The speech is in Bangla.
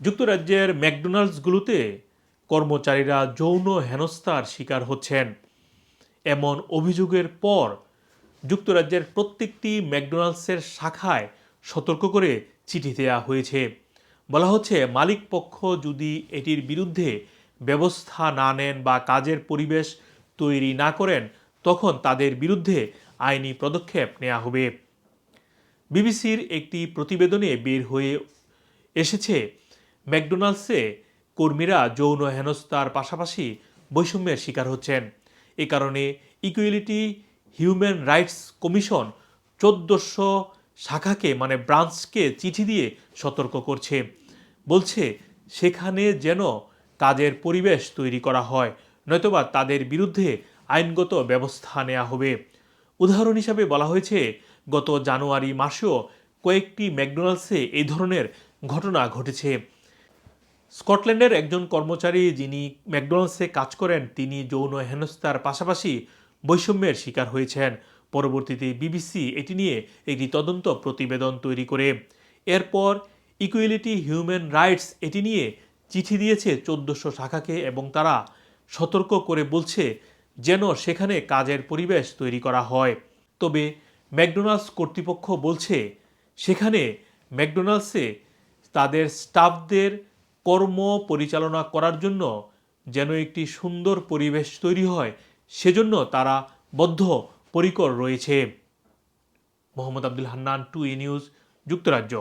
যুক্তরাজ্যের ম্যাকডোনাল্ডসগুলোতে কর্মচারীরা যৌন হেনস্থার শিকার হচ্ছেন। এমন অভিযোগের পর যুক্তরাজ্যের প্রত্যেকটি ম্যাকডোনাল্ডসের শাখায় সতর্ক করে চিঠি দেওয়া হয়েছে। বলা হচ্ছে, মালিক পক্ষ যদি এটির বিরুদ্ধে ব্যবস্থা না নেন বা কাজের পরিবেশ তৈরি না করেন, তখন তাদের বিরুদ্ধে আইনি পদক্ষেপ নেওয়া হবে। বিবিসির একটি প্রতিবেদনে বের হয়ে এসেছে ম্যাকডোনাল্ডসে কর্মীরা যৌন হেনস্থার পাশাপাশি বৈষম্যের শিকার হচ্ছেন। এ কারণে ইকুয়ালিটি হিউম্যান রাইটস কমিশন চোদ্দোশো শাখাকে মানে ব্রাঞ্চকে চিঠি দিয়ে সতর্ক করছে। বলছে, সেখানে যেন কাজের পরিবেশ তৈরি করা হয়, নয়তোবা তাদের বিরুদ্ধে আইনগত ব্যবস্থা নেওয়া হবে। উদাহরণ হিসাবে বলা হয়েছে, গত জানুয়ারি মাসেও কয়েকটি ম্যাকডোনাল্ডসে এই ধরনের ঘটনা ঘটেছে। স্কটল্যান্ডের একজন কর্মচারী যিনি ম্যাকডোনাল্ডসে কাজ করেন, তিনি যৌন হেনস্থার পাশাপাশি বৈষম্যের শিকার হয়েছেন। পরবর্তীতে বিবিসি এটি নিয়ে একটি তদন্ত প্রতিবেদন তৈরি করে। এরপর ইকুয়েলিটি হিউম্যান রাইটস এটি নিয়ে চিঠি দিয়েছে চোদ্দোশো শাখাকে এবং তারা সতর্ক করে বলছে যেন সেখানে কাজের পরিবেশ তৈরি করা হয়। তবে ম্যাকডোনাল্ডস কর্তৃপক্ষ বলছে, সেখানে ম্যাকডোনাল্ডসে তাদের স্টাফদের কর্ম পরিচালনা করার জন্য যেন একটি সুন্দর পরিবেশ তৈরি হয়, সেজন্য তারা বদ্ধ পরিকর রয়েছে। Mohammad Abdul Hannan, to E news, যুক্তরাজ্য।